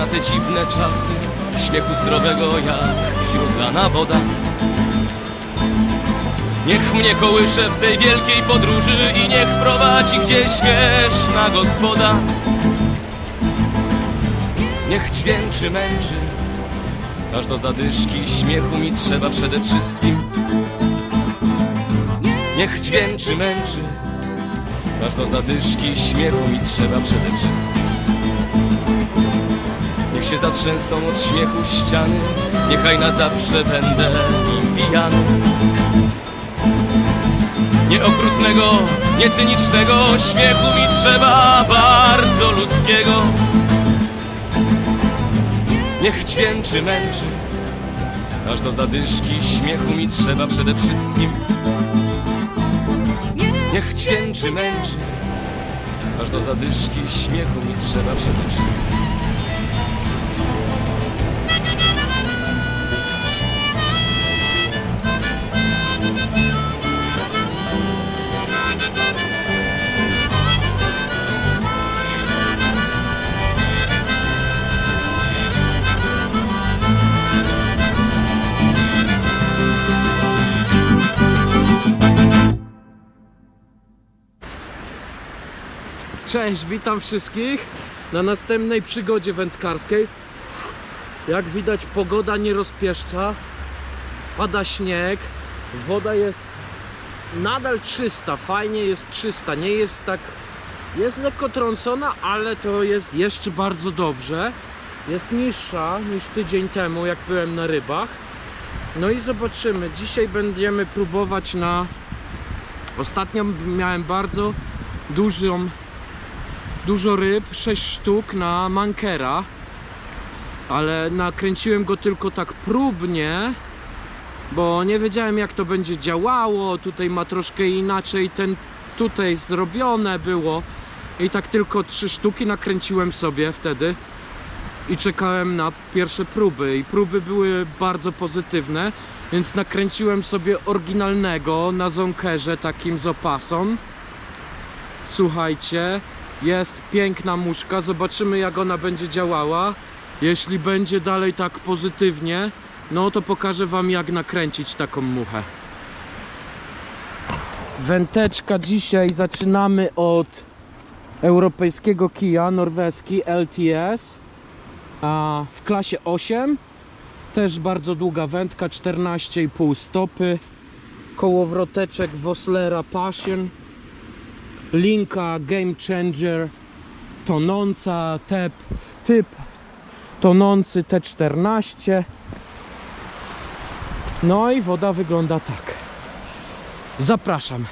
na te dziwne czasy. Śmiechu zdrowego jak źródlana woda. Niech mnie kołysze w tej wielkiej podróży I niech prowadzi gdzieś śmieszna gospoda. Niech dźwięczy, męczy. Aż do zadyszki śmiechu mi trzeba przede wszystkim. Niech dźwięczy, męczy. Aż do zadyszki śmiechu mi trzeba przede wszystkim się zatrzęsą od śmiechu ściany. Niechaj na zawsze będę nim pijany. Nieokrutnego, niecynicznego Śmiechu mi trzeba bardzo ludzkiego. Niech dźwięczy, męczy. Aż do zadyszki śmiechu mi trzeba przede wszystkim. Niech dźwięczy, męczy. Aż do zadyszki śmiechu mi trzeba przede wszystkim Cześć, witam wszystkich na następnej przygodzie wędkarskiej. Jak widać pogoda nie rozpieszcza, pada śnieg, woda jest nadal czysta, fajnie jest czysta, nie jest tak, jest lekko trącona, ale to jest jeszcze bardzo dobrze. Jest niższa niż tydzień temu, jak byłem na rybach. No i zobaczymy, dzisiaj będziemy próbować na... Ostatnio miałem bardzo dużą dużo ryb, 6 sztuk na mankera, ale nakręciłem go tylko tak próbnie, bo nie wiedziałem jak to będzie działało. Tutaj ma troszkę inaczej ten tutaj zrobione było i tak tylko trzy sztuki nakręciłem sobie wtedy i czekałem na pierwsze próby i próby były bardzo pozytywne, więc nakręciłem sobie oryginalnego na zonkerze takim z opasą. Słuchajcie, jest piękna muszka, zobaczymy jak ona będzie działała. Jeśli będzie dalej tak pozytywnie, no to pokażę wam jak nakręcić taką muchę. Węteczka dzisiaj zaczynamy od europejskiego kija, norweski LTS a w klasie 8 też bardzo długa wędka, 14,5 stopy kołowroteczek Voslera Passion linka Game Changer tonąca tep, typ tonący T14. No i woda wygląda tak. Zapraszam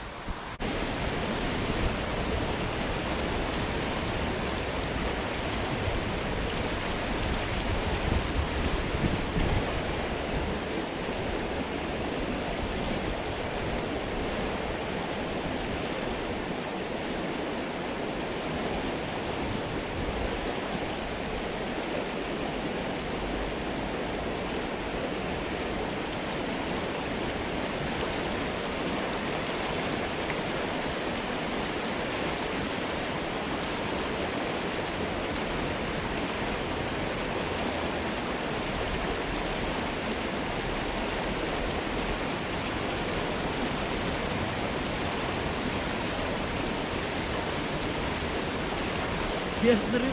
jest ryba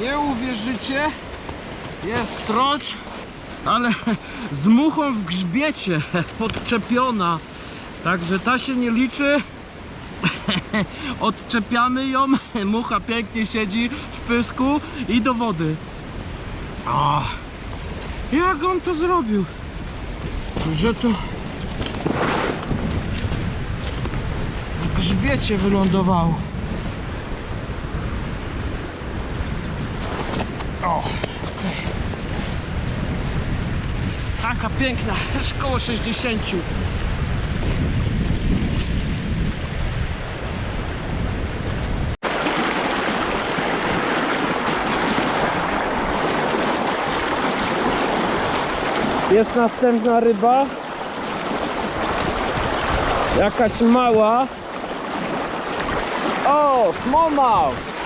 Nie uwierzycie, jest trocz, ale z muchą w grzbiecie podczepiona. Także ta się nie liczy. Odczepiamy ją, mucha pięknie siedzi w pysku i do wody. O, jak on to zrobił? Że to w grzbiecie wylądowało. Taka piękna, aż koło 60. Jest następna ryba. Jakaś mała. O, smallmouth. Uuu,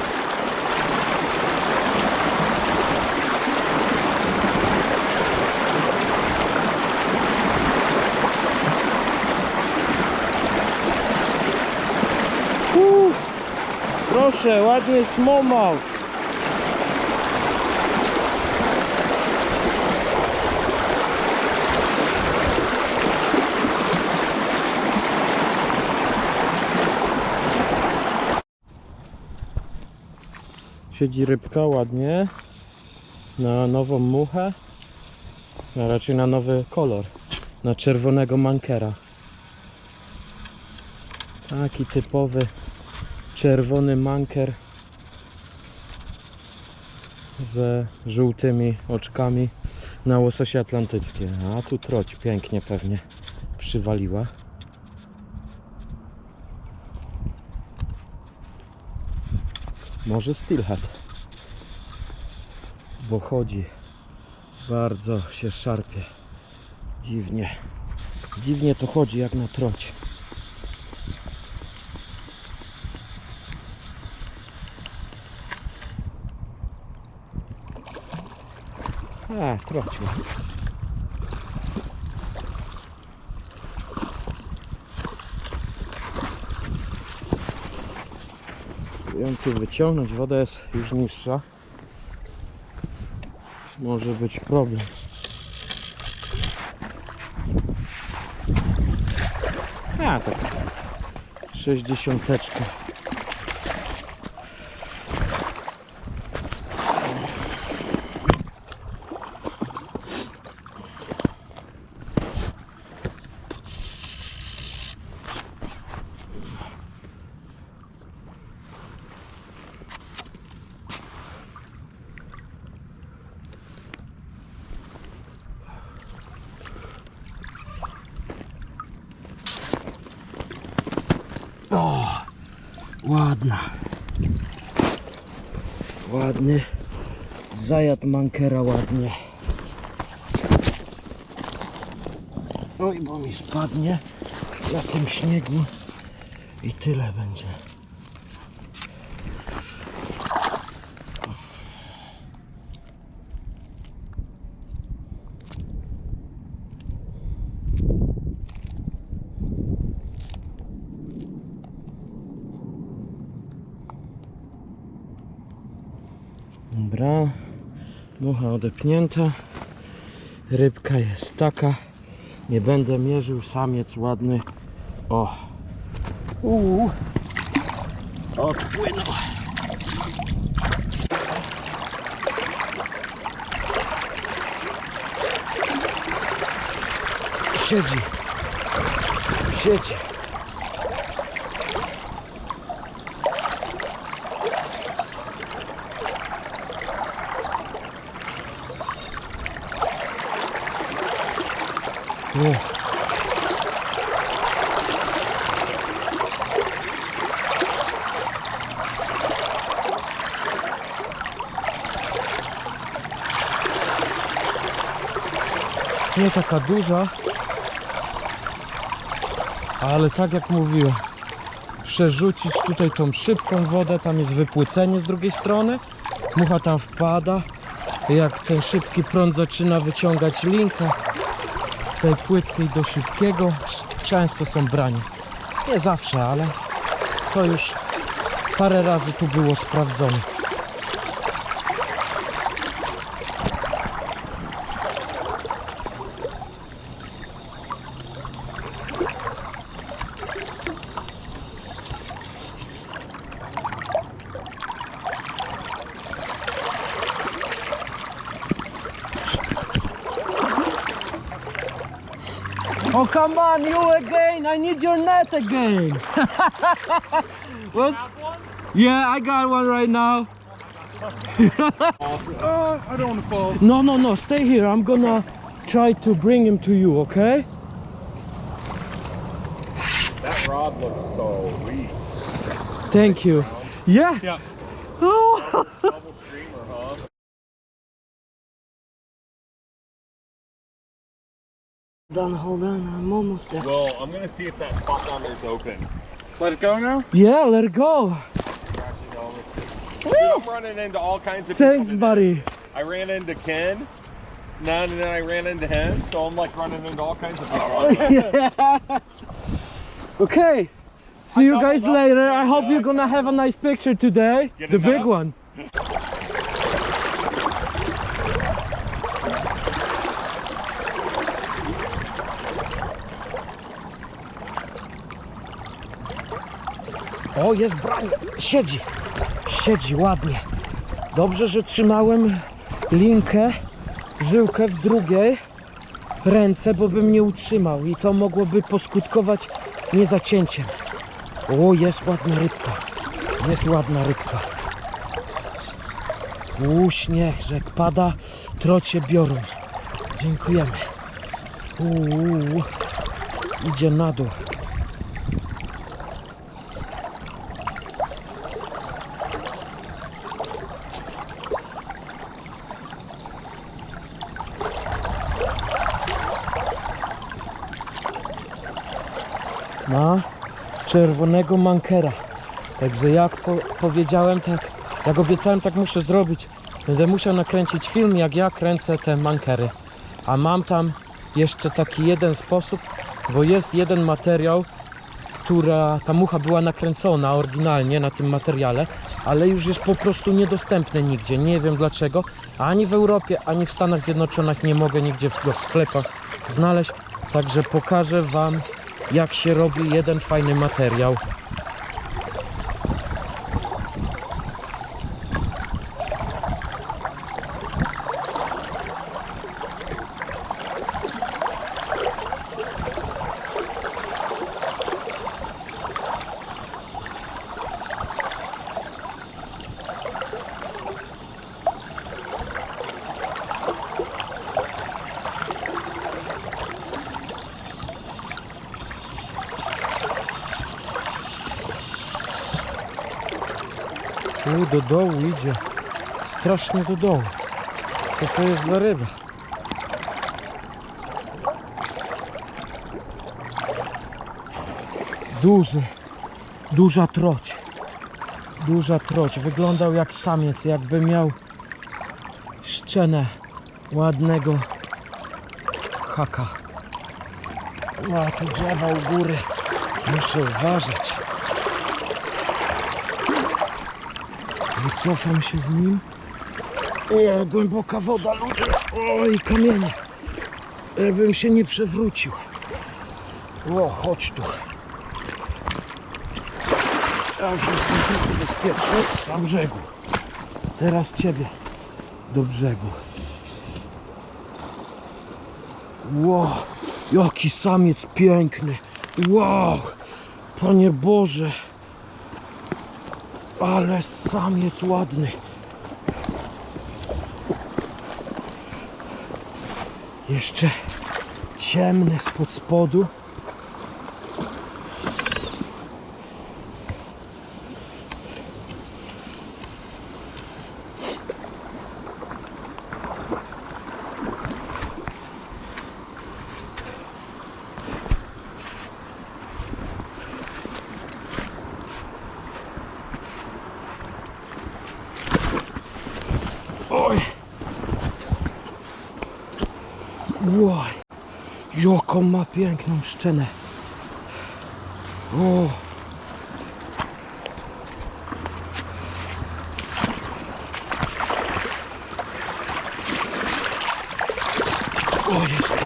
Proszę, ładnie smallmouth. Siedzi rybka ładnie na nową muchę, a raczej na nowy kolor, na czerwonego mankera. Taki typowy czerwony manker ze żółtymi oczkami na łososie atlantyckie. A tu troć pięknie pewnie przywaliła. Może steelhead. Bo chodzi. Bardzo się szarpie. Dziwnie. Dziwnie to chodzi jak na troć. A, ma. Ją tu wyciągnąć, woda jest już niższa. Może być problem. A, tak. Sześćdziesiąteczka. O, ładna. Ładny. Zajad mankera ładnie. Oj, bo mi spadnie na tym śniegu i tyle będzie. Mucha odepnięta, rybka jest taka, nie będę mierzył, samiec ładny, o, uuu, odpłynął. Siedzi, siedzi. Nie taka duża, ale tak jak mówiłem, przerzucić tutaj tą szybką wodę, tam jest wypłycenie z drugiej strony, mucha tam wpada, jak ten szybki prąd zaczyna wyciągać linkę, tej płytkiej do szybkiego często są branie. Nie zawsze, ale to już parę razy tu było sprawdzone. Oh, come on, you again. I need your net again. what? Yeah, I got one right now. Uh, I don't want to fall. No, no, no, stay here. I'm gonna try to bring him to you, okay? That rod looks so weak. Thank you. Yes. Yeah. Hold on, hold on. I'm almost there. Well, I'm gonna see if that spot down there is open. Let it go now. Yeah, let it go. Actually, no, let's see. Dude, I'm running into all kinds of Thanks, people today. buddy. I ran into Ken, none, and then I ran into him. So I'm like running into all kinds of people. yeah. Okay. See you guys later. I hope you're gonna have a nice picture today. The it big up? one. O, jest brań. Siedzi. Siedzi ładnie. Dobrze, że trzymałem linkę, żyłkę w drugiej ręce, bo bym nie utrzymał i to mogłoby poskutkować niezacięciem. O, jest ładna rybka. Jest ładna rybka. U, śnieg, rzek pada, trocie biorą. Dziękujemy. Uuu, idzie na dół. Ma czerwonego mankera. Także jak po, powiedziałem, tak jak obiecałem, tak muszę zrobić. Będę musiał nakręcić film, jak ja kręcę te mankery. A mam tam jeszcze taki jeden sposób, bo jest jeden materiał, która ta mucha była nakręcona oryginalnie na tym materiale, ale już jest po prostu niedostępny nigdzie. Nie wiem dlaczego. Ani w Europie, ani w Stanach Zjednoczonych nie mogę nigdzie go w sklepach znaleźć. Także pokażę Wam jak się robi jeden fajny materiał. Tu do dołu idzie. Strasznie do dołu. Co to jest za ryba? Duży. Duża troć. Duża troć. Wyglądał jak samiec, jakby miał szczenę ładnego haka. A tu drzewa u góry. Muszę uważać. Wycofam się z nim. O, głęboka woda, ludzie. O, i kamienie. Żebym się nie przewrócił. O, chodź tu. Ja już jestem tylko bezpieczny na brzegu. Teraz ciebie do brzegu. Ło, jaki samiec piękny. Wow, Panie Boże. Ale samiec ładny. Jeszcze ciemny spod spodu. Oj. Oj. Jaką ma piękną szczenę. O jest.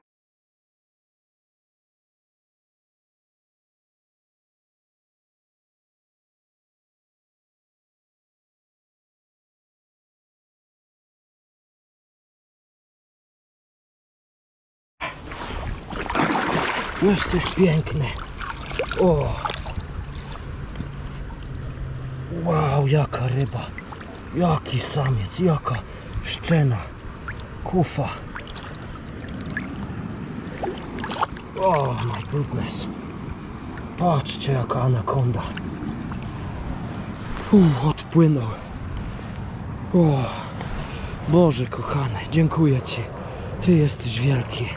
Jesteś piękny. O. Wow, jaka ryba. Jaki samiec, jaka szczena. Kufa. O my goodness. Patrzcie jaka anakonda. Uff, odpłynął. O, Boże kochany, dziękuję Ci. Ty jesteś wielki.